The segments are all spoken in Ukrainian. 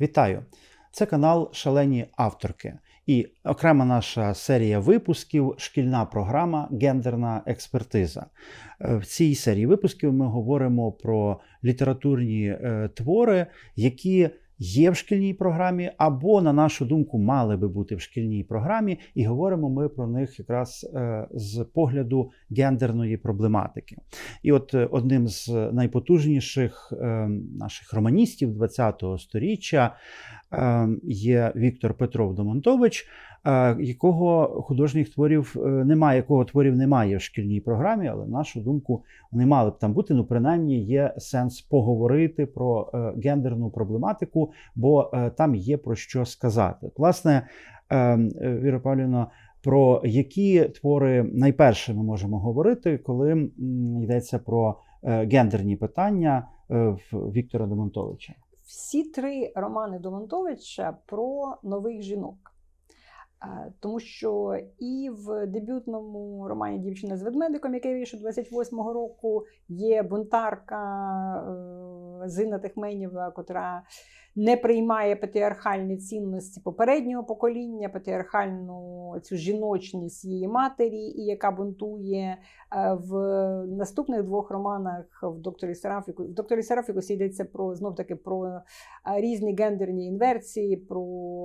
Вітаю! Це канал Шалені авторки і окрема наша серія випусків шкільна програма Гендерна експертиза. Е, В цій серії випусків ми говоримо про літературні е, твори, які є в шкільній програмі, або, на нашу думку, мали би бути в шкільній програмі, і говоримо ми про них якраз е, з погляду гендерної проблематики. І от е, одним з найпотужніших е, наших романістів ХХ століття є Віктор Петров Домонтович, е, якого художніх творів е, немає, якого творів немає в шкільній програмі, але на нашу думку вони мали б там бути. Ну, принаймні, є сенс поговорити про е, гендерну проблематику, бо е, там є про що сказати. Власне, е, е, Віра Павлівна, про які твори найперше ми можемо говорити, коли йдеться про е, гендерні питання е, в Віктора Домонтовича? Всі три романи Домонтовича про нових жінок. Е, Тому що і в дебютному романі Дівчина з ведмедиком, який вийшов 28-го року, є бунтарка е, Зина Техменєва, котра не приймає патріархальні цінності попереднього покоління, патріархальну цю жіночність її матері, і яка бунтує Е, в наступних двох романах в докторі Серафіку. В докторі Серафікусі йдеться про знов таки про е, різні гендерні інверсії, про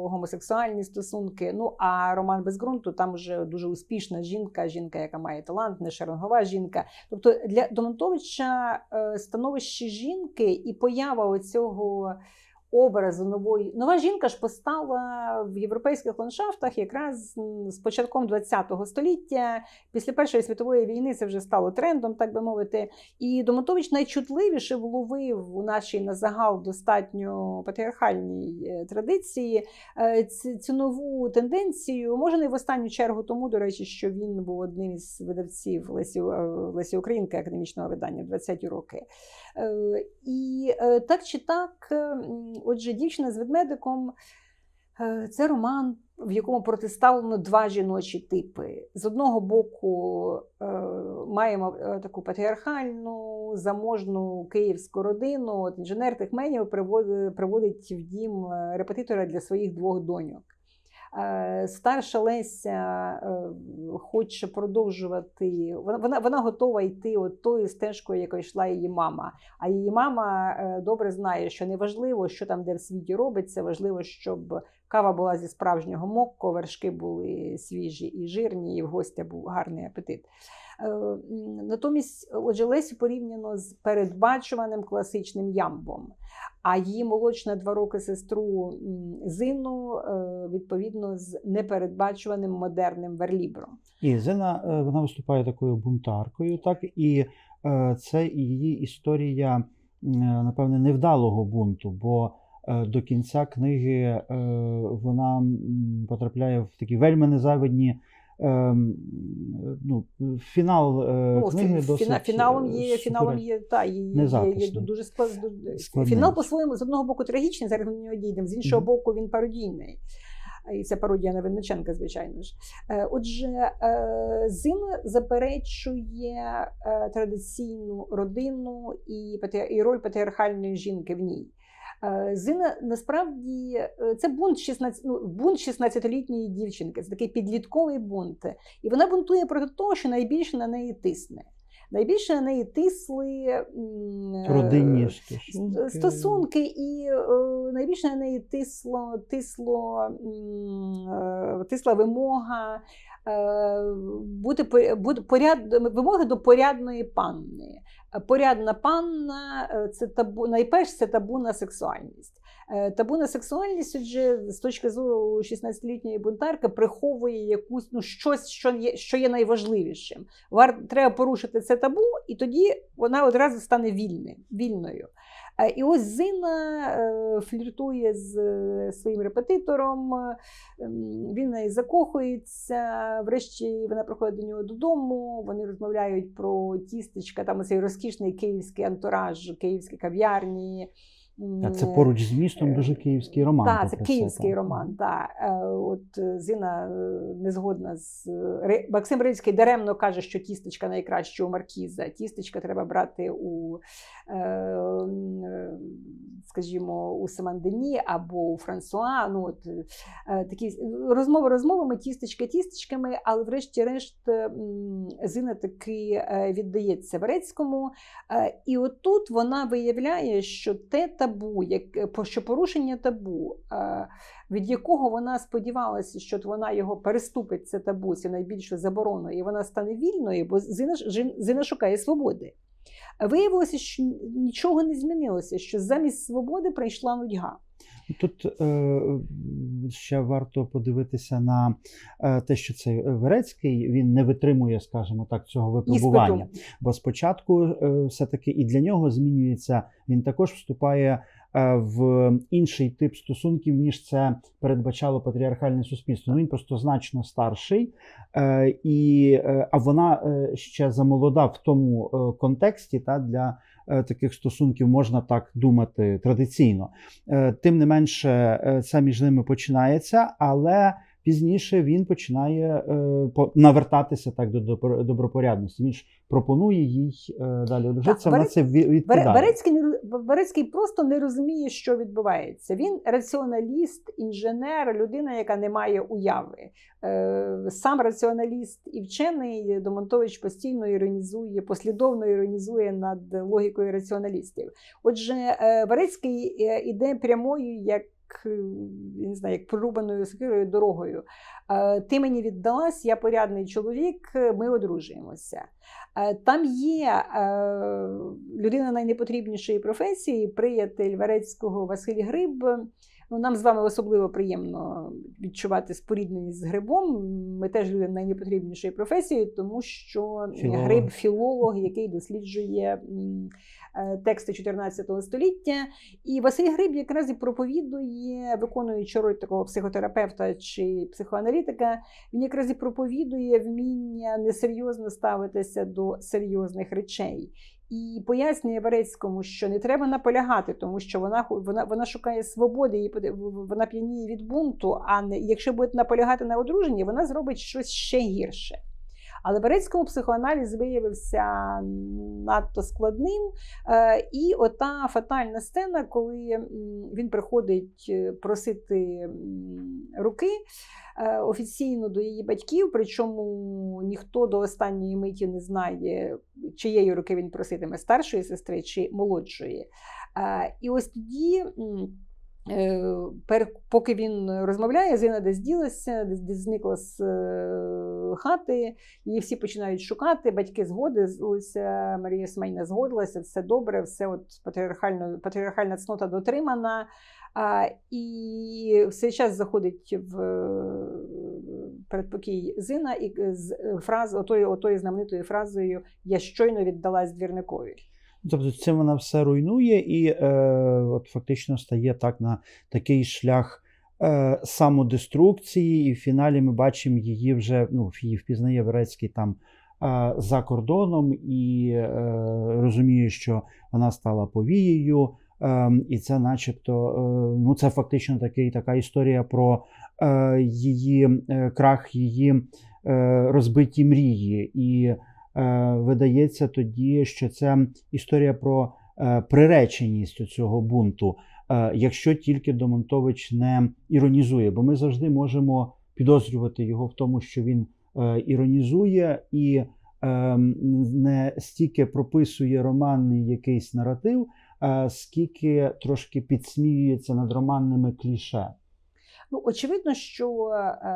гомосексуальні стосунки. Ну а роман без ґрунту там вже дуже успішна жінка, жінка, яка має талант, не шеренгова жінка. Тобто для Домонтовича е, становище жінки і поява оцього. Образу нової нова жінка ж постала в європейських ландшафтах якраз з початком ХХ століття. Після Першої світової війни це вже стало трендом, так би мовити. І Домотович найчутливіше вловив у нашій на загал достатньо патріархальній е, традиції е, цю нову тенденцію. Може, не в останню чергу тому, до речі, що він був одним із видавців Лесі, е, Лесі Українки академічного видання в 20-ті роки. І так чи так, отже, дівчина з ведмедиком е, це роман, в якому протиставлено два жіночі типи. З одного боку, е, маємо е, таку патріархальну, заможну київську родину. От інженер Техменєв приводить, в дім репетитора для своїх двох доньок. Е, Старша Леся е, хоче продовжувати. Вона, вона, готова йти от тою стежкою, якою йшла її мама. А її мама е, добре знає, що не важливо, що там де в світі робиться. Важливо, щоб кава була зі справжнього мокко, вершки були свіжі і жирні, і в гостя був гарний апетит. Е, Натомість, отже, Лесю порівняно з передбачуваним класичним ямбом. А її молодшу на два роки сестру Зину е, відповідно з непередбачуваним модерним верлібром. І Зина е, вона виступає такою бунтаркою, так і це її історія, напевне, невдалого бунту, бо до кінця книги е, вона потрапляє в такі вельми незавидні. е, Ну, фінал е, Ну, книги досить фіна- фіналом є е, фіналом є та є, є, є, дуже склад, Складний. фінал по-своєму з одного боку трагічний, зараз ми нього дійдемо, з іншого Мгм. боку, він пародійний. І це пародія на Винниченка, звичайно ж. Е, Отже, е, Зина заперечує е, традиційну родину і роль патріархальної жінки в ній. Е, Зина насправді е, це бунт 16, ну, бунт 16-літньої дівчинки, це такий підлітковий бунт. І вона бунтує проти того, що найбільше на неї тисне. Найбільше на неї тисли е, родинні стосунки. і найбільше на неї тисло, тисло, тисла вимога бути поряд, вимоги до порядної панни. Порядна панна е, це табу, найперше це табу на сексуальність. Е, Табу на сексуальність, отже, з точки зору 16-літньої бунтарки, приховує якусь ну, щось, що є, що є найважливішим. Вар, треба порушити це табу, і тоді вона одразу стане вільною. І ось Зина е, фліртує з е, своїм репетитором, е, він неї закохується. Врешті вона приходить до нього додому. Вони розмовляють про тістечка, там цей розкішний київський антураж, київські кав'ярні. Це поруч з містом дуже київський роман. так, це київський роман. Так. От е, Зина е, не згодна з е, Максим Рильський даремно каже, що тістечка найкраще у маркіза. Тістечка треба брати у е, е, скажімо, у Семандені або у Франсуа. Ну, от, е, такі розмови розмовами, тістечка тістечками, але врешті-решт Зина таки е, віддається Верецькому. Е, І отут вона виявляє, що те табу, як, що порушення табу, е, від якого вона сподівалася, що вона його переступить, це табу, це найбільше заборону, і вона стане вільною, бо Зина, Зина шукає свободи. Виявилося, що нічого не змінилося, що замість свободи прийшла нудьга. Тут е, ще варто подивитися на е, те, що цей Верецький він не витримує, скажімо так, цього випробування. Бо спочатку е, все-таки і для нього змінюється, він також вступає в інший тип стосунків, ніж це передбачало патріархальне суспільство. Ну, він просто значно старший, е, і, е, а вона е, ще замолода в тому е, контексті та, для е, таких стосунків, можна так думати традиційно. Е, Тим не менше, е, це між ними починається, але пізніше він починає е, по- навертатися так до добро- добропорядності. Він ж пропонує їй е, далі одружитися. Вона це ві- відкидає. Бере- Берецький, Берецький просто не розуміє, що відбувається. Він раціоналіст, інженер, людина, яка не має уяви. Е, Сам раціоналіст і вчений Домонтович постійно іронізує, послідовно іронізує над логікою раціоналістів. Отже, Берецький іде прямою, як е, я не знаю, як порубаною сокирою дорогою. Е, Ти мені віддалась, я порядний чоловік, е, ми одружуємося. Там є людина найнепотрібнішої професії, приятель Варецького Василь Гриб. Ну, нам з вами особливо приємно відчувати спорідненість з грибом. Ми теж люди найнепотрібнішої професії, тому що Філолог. гриб філолог, який досліджує е, тексти 14 століття. І Василь Гриб якраз і проповідує, виконуючи роль такого психотерапевта чи психоаналітика, він якраз і проповідує вміння несерйозно ставитися до серйозних речей. І пояснює Варецькому, що не треба наполягати, тому що вона вона, вона шукає свободи, поди- вона п'яніє від бунту. А не якщо буде наполягати на одруженні, вона зробить щось ще гірше. Але Берецькому психоаналіз виявився надто складним. Е, І ота фатальна сцена, коли він приходить е, просити руки е, офіційно до її батьків, причому ніхто до останньої миті не знає, чиєї руки він проситиме старшої сестри чи молодшої. І ось тоді. Е, пер- Поки він розмовляє, Зина десь ділася, десь, зникла з е, хати, її всі починають шукати. Батьки згодилися, Марія Семенівна згодилася, все добре, все от патріархальна цнота дотримана. А, і в цей час заходить в е, передпокій Зина і з фраз, отою, отою знаменитою фразою Я щойно віддалась двірникові. Тобто цим вона все руйнує і е, от фактично стає так на такий шлях е, самодеструкції, і в фіналі ми бачимо її вже, ну, її впізнає Верецький там е, за кордоном і е, розуміє, що вона стала повією. Е, і це, начебто, е, ну, це фактично такий, така історія про е, її е, крах, її е, розбиті мрії. І видається тоді, що це історія про е, приреченість цього бунту, е, якщо тільки Домонтович не іронізує, бо ми завжди можемо підозрювати його в тому, що він е, іронізує і е, не стільки прописує романний якийсь наратив, е, скільки трошки підсміюється над романними кліше. Ну, очевидно, що е,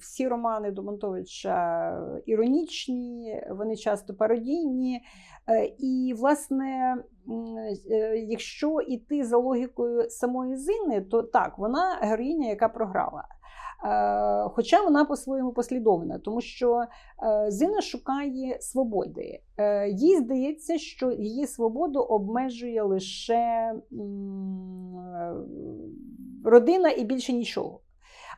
всі романи Домонтовича іронічні, вони часто пародійні. Е, і, власне, е, якщо йти за логікою самої Зини, то так, вона героїня, яка програла. Хоча вона по-своєму послідовна, тому що Зина шукає свободи. Їй здається, що її свободу обмежує лише родина і більше нічого.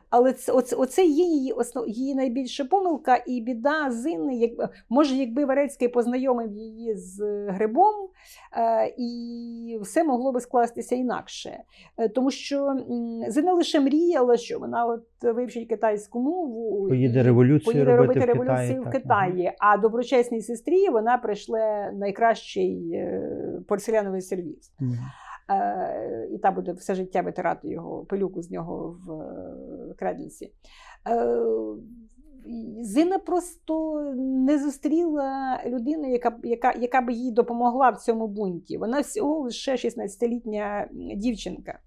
Але це, оце, оце є її основ, її найбільша помилка і біда Зини. Як, може, якби Варецький познайомив її з грибом, е, і все могло би скластися інакше. Е, тому що Зина лише мріяла, що вона от вивчить китайську мову, Поїде революцію поїде робити робити в Китаї, революцію в так, Китаї. А доброчесній сестрі вона прийшла найкращий е, порцеляновий сервіс. е, і та буде все життя витирати його пилюку з нього в е, креденсі. Е, Зина просто не зустріла людину, яка, яка, яка би їй допомогла в цьому бунті. Вона всього лише 16-літня дівчинка.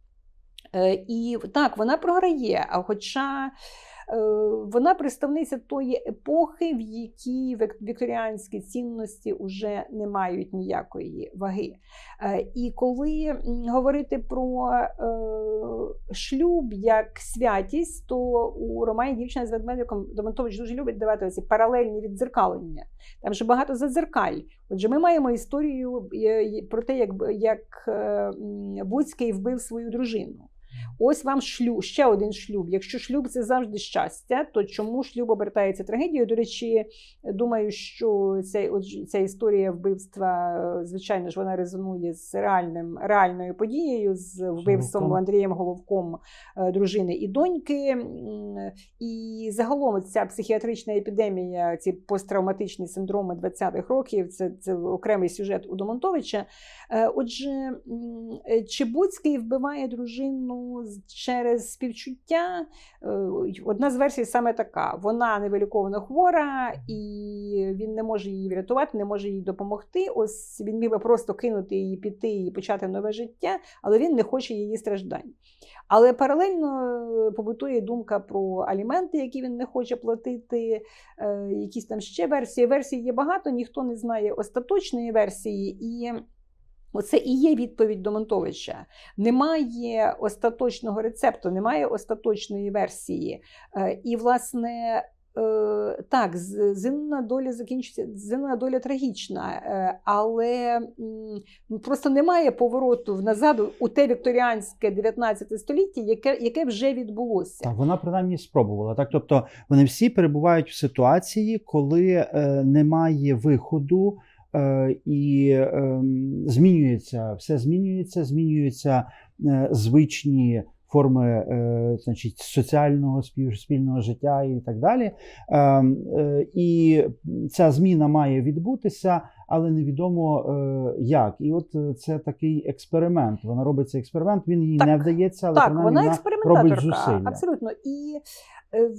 Е, І так, вона програє. А хоча е, вона представниця тої епохи, в якій вік- вікторіанські цінності вже не мають ніякої ваги. Е, І коли говорити про е, шлюб як святість, то у романі дівчина з ведмедиком Домонтович дуже любить давати ці паралельні віддзеркалення. Там же багато задзеркаль. Отже, ми маємо історію е, е, про те, як, як е, Буцький вбив свою дружину. Ось вам шлюб, ще один шлюб. Якщо шлюб це завжди щастя, то чому шлюб обертається трагедією? До речі, думаю, що ця, ця історія вбивства, звичайно ж, вона резонує з реальним, реальною подією, з вбивством Головком. Андрієм Головком е, дружини і доньки. І загалом ця психіатрична епідемія, ці посттравматичні синдроми 20-х років, це, це окремий сюжет у Домонтовича. Е, Отже, е, Чебуцький вбиває дружину через співчуття. Е, Одна з версій саме така: вона невиліковано хвора, і він не може її врятувати, не може їй допомогти. Ось він міг би просто кинути її, піти і почати нове життя, але він не хоче її страждань. Але паралельно е, побутує думка про аліменти, які він не хоче платити, е, якісь там ще версії. Версій є багато, ніхто не знає остаточної версії. І Оце і є відповідь Домонтовича. Немає остаточного рецепту, немає остаточної версії. Е, І, власне, е, так, з- зинна доля закінчиться, зинна доля трагічна, е, але просто немає повороту назад у те вікторіанське 19 століття, яке, яке вже відбулося. Так, вона принаймні спробувала. Так, тобто вони всі перебувають в ситуації, коли немає виходу. Е, І е, змінюється, все змінюється, змінюються е, звичні форми е, значить, соціального спільного життя і так далі. Е, е, І ця зміна має відбутися, але невідомо як. І от це такий експеримент. Вона робить цей експеримент, він їй Так, не вдається, але Так, вона вона робить зусилля. абсолютно. І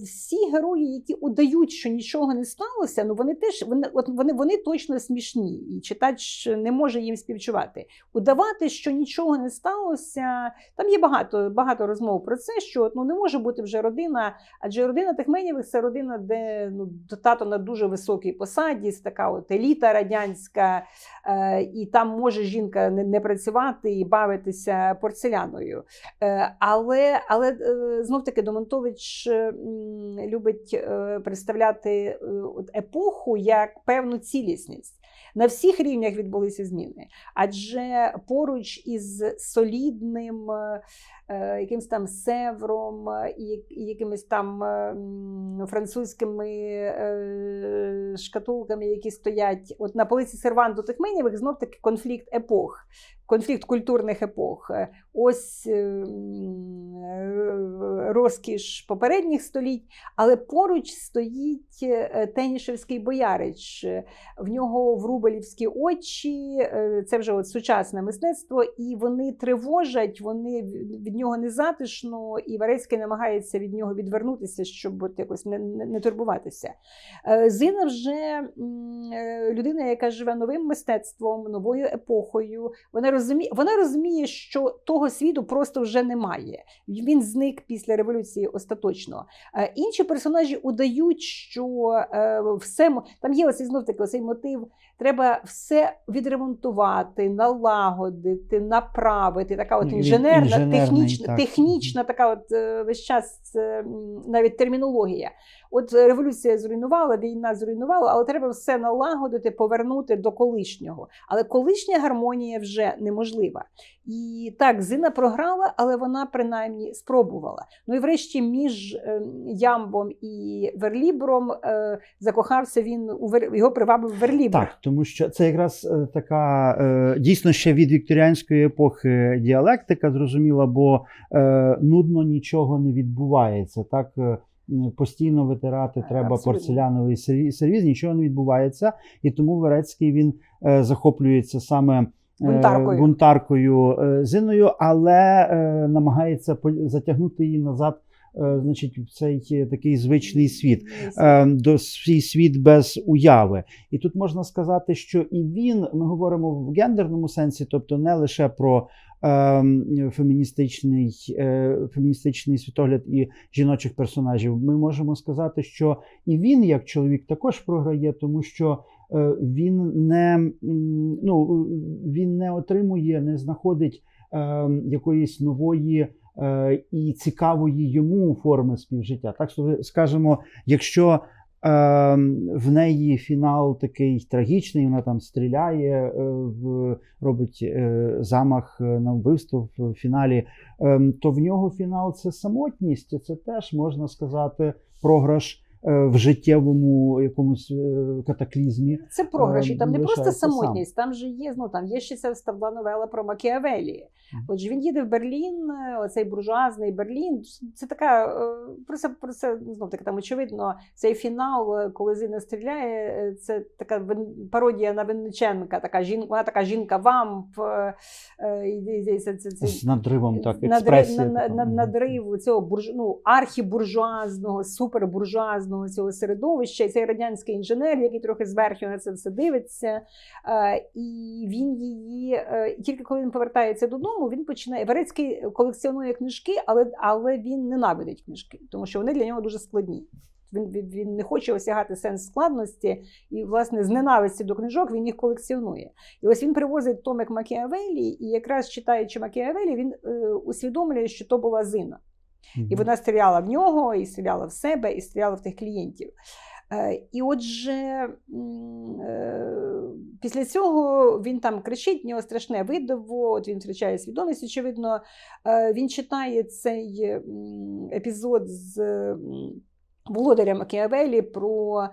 всі герої, які удають, що нічого не сталося, ну вони теж вони, от вони, вони точно смішні, і читач не може їм співчувати. Удавати, що нічого не сталося. Там є багато, багато розмов про це, що от, ну, не може бути вже родина, адже родина Техменєвих це родина, де ну, тато на дуже високій посаді, така от еліта радянська, е, і там може жінка не, не працювати і бавитися порцеляною. Е, Але, але е, знов таки Домонтович е, любить е, представляти е, епоху як певну цілісність. На всіх рівнях відбулися зміни, адже поруч із солідним е, якимось там севром і якимись там французькими шкатулками, які стоять от на полиці серванту Тихменєвих, знов таки конфлікт епох, конфлікт культурних епох. Е, Ось е, е, розкіш попередніх століть, але поруч стоїть Тенішевський боярич. В нього врубелівські очі, це вже от сучасне мистецтво, і вони тривожать, вони від нього незатишно, і Варецький намагається від нього відвернутися, щоб от якось не, не, турбуватися. Зина вже людина, яка живе новим мистецтвом, новою епохою. Вона розуміє, вона розуміє, що того світу просто вже немає. Він зник після революції остаточно. Е, Інші персонажі удають, що е, все там є оцей знов таки оцей мотив. Треба все відремонтувати, налагодити, направити. Така от Від- інженерна, технічна, так. технічна така от е, весь час навіть термінологія. От революція зруйнувала, війна зруйнувала, але треба все налагодити, повернути до колишнього. Але колишня гармонія вже неможлива. І так, Зина програла, але вона принаймні спробувала. Ну і врешті між е, Ямбом і Верлібром е, закохався він у його привабив Верлібр. Так, тому що це якраз е, така е, дійсно ще від вікторіанської епохи діалектика, зрозуміла, бо нудно нічого не відбувається. Так постійно витирати треба Абсолютно. порцеляновий сервіз, нічого не відбувається. І тому Верецький він е, захоплюється саме Бунтаркою. бунтаркою е, Зиною, але е, намагається затягнути її назад, е, значить, в цей е, такий звичний світ. е, до свій світ без уяви. І тут можна сказати, що і він, ми говоримо в гендерному сенсі, тобто не лише про е, феміністичний, е, феміністичний світогляд і жіночих персонажів. Ми можемо сказати, що і він, як чоловік, також програє, тому що. е, Він не, ну, він не отримує, не знаходить е, якоїсь нової е, і цікавої йому форми співжиття. Так скажемо, якщо в неї фінал такий трагічний, вона там стріляє, е, робить е, замах на вбивство в фіналі, е, то в нього фінал це самотність, це теж можна сказати програш. е, В життєвому якомусь е, катаклізмі. Це програші. Там не просто лишається сам. самотність, там же є, ну там є ще ця вставна новела про Макіавелі. Отже, він їде в Берлін, е, оцей буржуазний Берлін. Це така е, про це про це знов таки там очевидно. Цей фінал, е, коли Зина стріляє, це така пародія на Винниченка. Така жінка, вона така жінка вамп. це, це, це, З надривом так експресія. на, на, на, надриву цього бурж, ну, архібуржуазного, супербуржуазного цього середовища, і цей радянський інженер, який трохи зверху на це все дивиться. І він її, тільки коли він повертається додому, він починає. Верецький колекціонує книжки, але, але він ненавидить книжки, тому що вони для нього дуже складні. Він, він, він не хоче осягати сенс складності, і, власне, з ненависті до книжок він їх колекціонує. І ось він привозить томик Макіавелі, і якраз читаючи Макіавелі, він е, усвідомлює, що то була зина. І вона стріляла в нього, і стріляла в себе, і стріляла в тих клієнтів. Е, І отже, е, після цього він там кричить, в нього страшне видиво, от він втрачає свідомість, очевидно. Е, Він читає цей епізод з володарям володаря Макіавелі про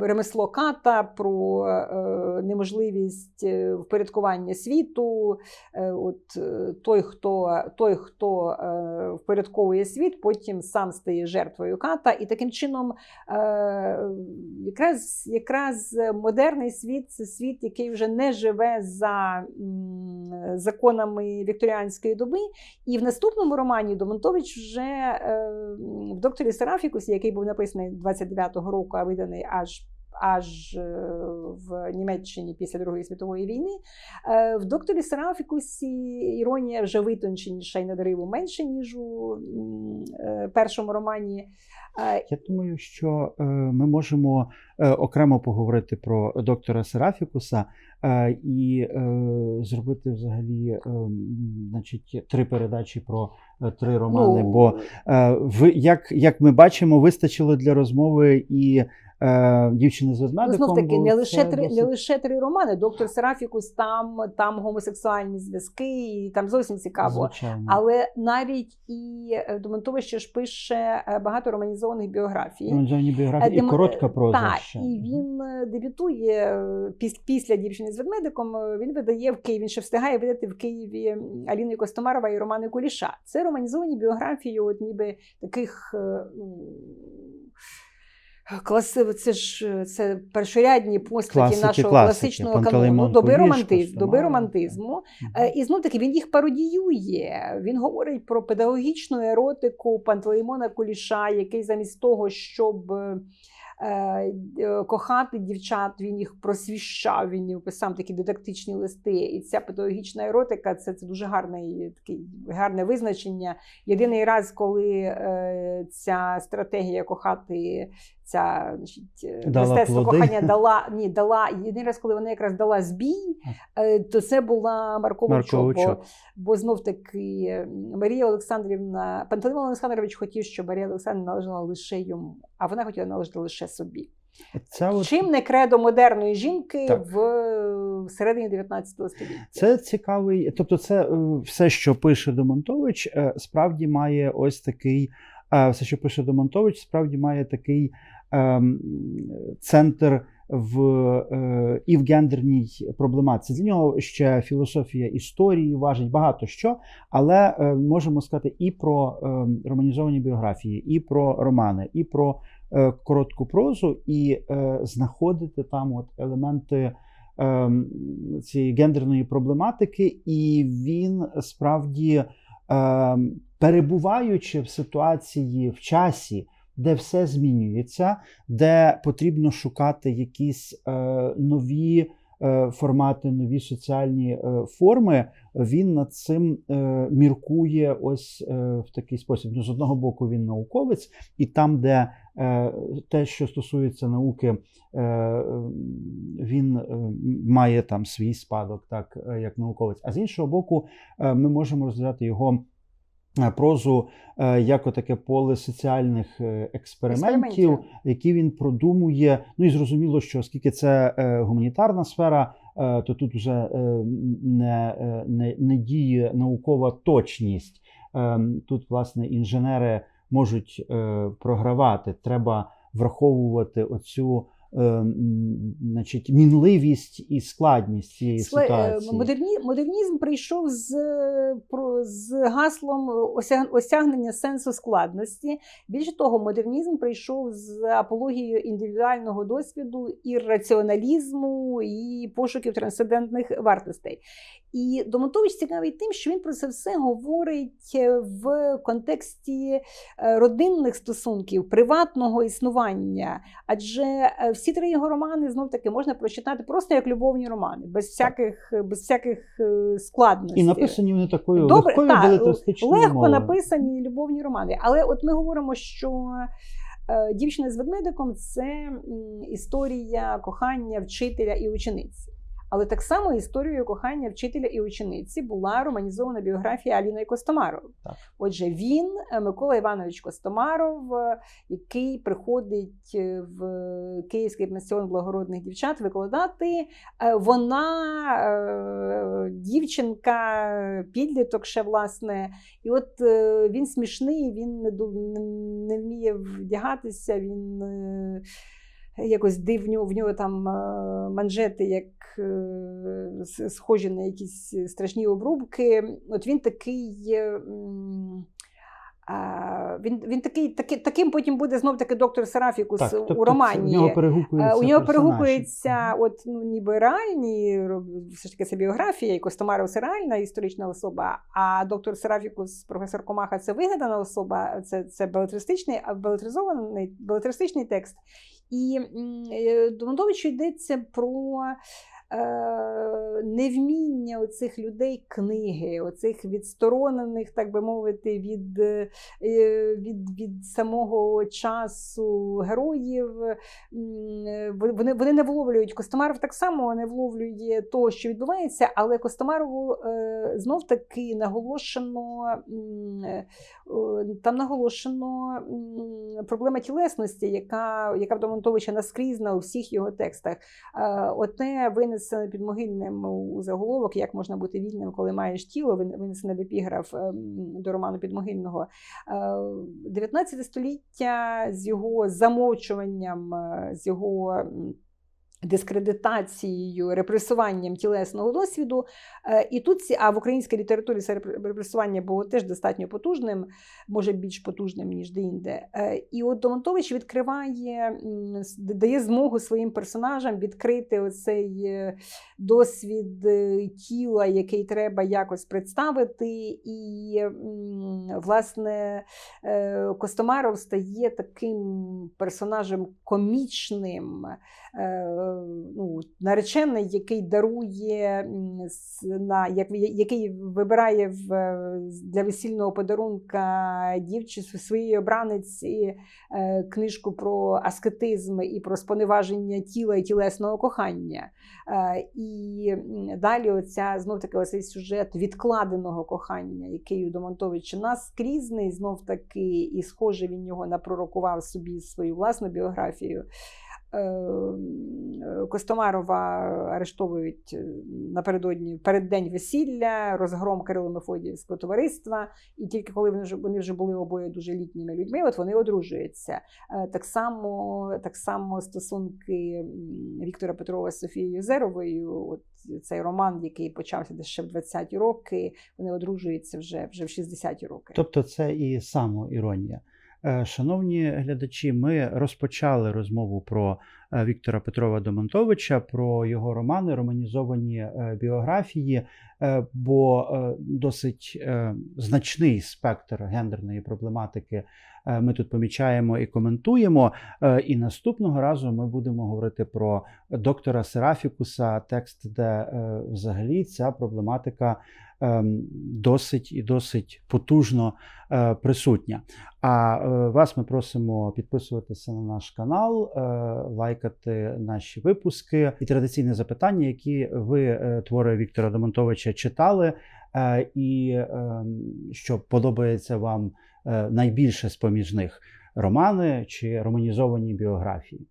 ремесло ката, про е, неможливість е, впорядкування світу. Е, От е, той, хто, той, хто е, впорядковує світ, потім сам стає жертвою ката. І таким чином, е, якраз, якраз модерний світ це світ, який вже не живе за законами вікторіанської доби. І в наступному романі Домонтович вже е, в докторі Серафікусі, який був написаний 29-го року, а виданий аж. Е, в Німеччині після Другої світової війни. Е, В докторі Серафікусі іронія вже витонченіша і надриву менше, ніж у е, першому романі. Я думаю, що ми можемо окремо поговорити про доктора Серафікуса і зробити взагалі значить, три передачі про три романи. ну, Бо в, як, як ми бачимо, вистачило для розмови і дівчини з Ну, ведмедиком. знов таки, не лише три, не лише три романи. Доктор Серафікус там, там гомосексуальні зв'язки, і там зовсім цікаво. Звичайно. Але навіть і е, Домонтович ж пише е, багато романізованих біографій. Романізовані біографії і коротка проза Так, ще. і він е, дебютує е, піс- після дівчини з ведмедиком. е, Він видає в Києві. Він ще встигає видати в Києві Аліни Костомарова і Романи Куліша. Це романізовані біографії, от ніби таких. Е, Класи, це ж е, це першорядні постаті Класики, нашого класики. класичного канону, доби, Куліш, романтизм, доби романтизму. Е, І знов таки він їх пародіює. Він говорить про педагогічну еротику Пантелеймона Куліша, який замість того, щоб е, кохати дівчат, він їх просвіщав, він їм писав такі дидактичні листи. І ця педагогічна еротика це, це дуже гарне, такий, гарне визначення. Єдиний раз, коли ця стратегія кохати. Ця значить, е, Дала мистецтво плоди. кохання дала ні, дала єдиний раз, коли вона якраз дала збій, е, то це була Маркова Марко Чоп, бо, бо знов таки Марія Олександрівна, Пантелеймон Олександрович хотів, щоб Марія Олександрівна належала лише йому, а вона хотіла належати лише собі. Це от Чим не кредо модерної жінки Так. в середині 19 століття? Це цікавий, тобто, це е, все, що пише Домонтович, справді має ось такий. Все, що пише Домонтович, справді має такий ем, центр в е, і в гендерній проблематиці. Для нього ще філософія історії важить багато що, але е, можемо сказати і про е, романізовані біографії, і про романи, і про е, коротку прозу, і знаходити там от елементи ем, цієї гендерної проблематики, і він справді, ем, перебуваючи в ситуації в часі, де все змінюється, де потрібно шукати якісь е, нові формати, нові соціальні е, форми, він над цим е, міркує ось е, в такий спосіб. Ну, з одного боку, він науковець, і там, де е, те, що стосується науки, е, він е, має там свій спадок, так е, як науковець. А з іншого боку, е, ми можемо розглядати його. Е, Прозу е, як отаке поле соціальних е, експериментів, які він продумує. Ну і зрозуміло, що оскільки це гуманітарна сфера, то тут вже не, не, не діє наукова точність. Тут, власне, інженери можуть програвати. Треба враховувати оцю значить, мінливість і складність цієї Сле- е, ситуації. Модерні, модернізм прийшов з, е, про- з гаслом осяг- осягнення сенсу складності. Більше того, модернізм прийшов з апологією індивідуального досвіду і раціоналізму, і пошуків трансцендентних вартостей. І Домотович цікавий тим, що він про це все говорить е, в контексті е, родинних стосунків, приватного існування. Адже е, всі три його романи знов таки можна прочитати просто як любовні романи, без всяких, без всяких складностей. І написані вони такою Добре, легкою белетристичною легко мовою. написані любовні романи. Але от ми говоримо, що дівчина з ведмедиком це історія кохання вчителя і учениці. Але так само історією кохання вчителя і учениці була романізована біографія Аліни Костомаров. Так. Отже, він, е, Микола Іванович Костомаров, е, який приходить е, в Київський пансіон благородних дівчат викладати. Вона дівчинка, підліток ще власне. І от він смішний, він не, вміє вдягатися, він якось див в нього, там е, манжети, як е, схожі на якісь страшні обрубки. От він такий. е, а, він, він такий, таки, таким потім буде знов таки доктор Серафікус Так, тобто у романі. В нього перегукується У нього перегукується, от ну ніби реальні, все ж таки це біографія, і Костомаров це реальна історична особа. А доктор Серафікус, професор Комаха, це вигадана особа, це, це белетристичний, а белетристичний текст. І е, Домодовичу йдеться про. Е, Невміння оцих людей книги, оцих відсторонених, так би мовити, від, е, від, від самого часу героїв, е, вони, вони не вловлюють Костомаров так само не вловлює того, що відбувається, але Костомарову знов таки наголошено там наголошено проблема тілесності, яка, яка в Домонтовича наскрізна у всіх його текстах. Е, Оте винесене під могильним у заголовок, як можна бути вільним, коли маєш тіло, Він винесене в епіграф ем, до роману підмогильного. Е, 19 століття з його замовчуванням, е, з його дискредитацією, репресуванням тілесного досвіду. Е, І тут а в українській літературі це репресування було теж достатньо потужним, може більш потужним, ніж деінде. Е, І от Домонтович відкриває, дає змогу своїм персонажам відкрити оцей е, досвід тіла, який треба якось представити. І, власне, Костомаров стає таким персонажем комічним, ну, наречений, який дарує на як, який вибирає в, для весільного подарунка дівчині своїй обраниці е, книжку про аскетизм і про споневаження тіла і тілесного кохання. Е, І далі оця знов таки оцей сюжет відкладеного кохання, який у Домонтовича наскрізний, знов таки, і схоже він його напророкував собі свою власну біографію. Е, м, Костомарова арештовують е, напередодні переддень весілля, розгром Кирило Мефодіївського товариства. І тільки коли вони вже вони вже були обоє дуже літніми людьми, от вони одружуються. Е, Так само, так само стосунки Віктора Петрова з Софією Зеровою. От цей роман, який почався десь ще в 20-ті роки, вони одружуються вже, вже в 60-ті роки. Тобто це і самоіронія. Е, Шановні глядачі, ми розпочали розмову про е, Віктора Петрова Домонтовича про його романи, романізовані е, біографії, бо досить значний спектр гендерної проблематики ми тут помічаємо і коментуємо. Е, І наступного разу ми будемо говорити про доктора Серафікуса, текст, де е, взагалі ця проблематика ем, досить і досить потужно е, присутня. А е, вас ми просимо підписуватися на наш канал, е, лайкати наші випуски і традиційне запитання, які ви е, твори Віктора Домонтовича читали, е, і е, що подобається вам е, найбільше з поміж них романи чи романізовані біографії.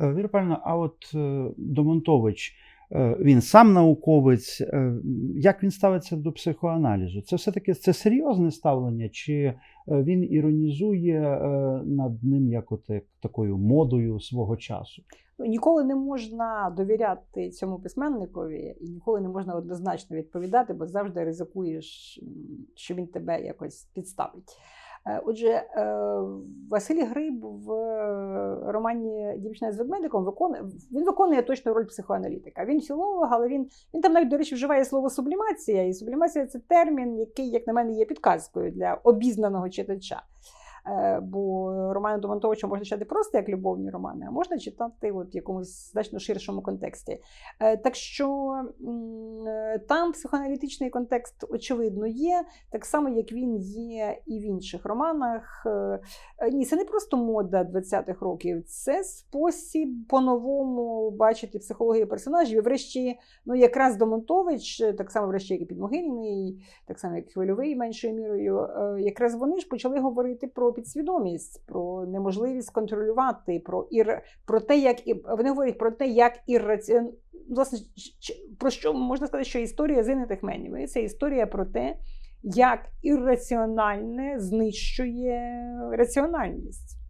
Вірпальна, а от е, Домонтович, е, він сам науковець. е, Як він ставиться до психоаналізу? Це все-таки це серйозне ставлення, чи е, він іронізує е, над ним як такою модою свого часу? Ну, Ніколи не можна довіряти цьому письменникові, і ніколи не можна однозначно відповідати, бо завжди ризикуєш, що він тебе якось підставить. Е, Отже, Василій Василь Гриб в е, романі Дівчина з ведмедиком виконує він виконує точно роль психоаналітика. Він філолог, але він, він там навіть, до речі, вживає слово сублімація. І сублімація це термін, який, як на мене, є підказкою для обізнаного читача. Е, Бо романи Домонтовича можна читати просто як любовні романи, а можна читати от в якомусь значно ширшому контексті. Е, Так що там психоаналітичний контекст, очевидно, є, так само, як він є і в інших романах. Е, Ні, це не просто мода 20-х років, це спосіб по-новому бачити психологію персонажів. І врешті, ну якраз Домонтович, так само врешті, як і Підмогильний, так само, як Хвильовий меншою мірою, якраз вони ж почали говорити про підсвідомість, про неможливість контролювати, про ір... про те, як і вони говорять про те, як ірраціон... власне про що можна сказати, що історія зинитих менів. Це історія про те, як ірраціональне знищує раціональність.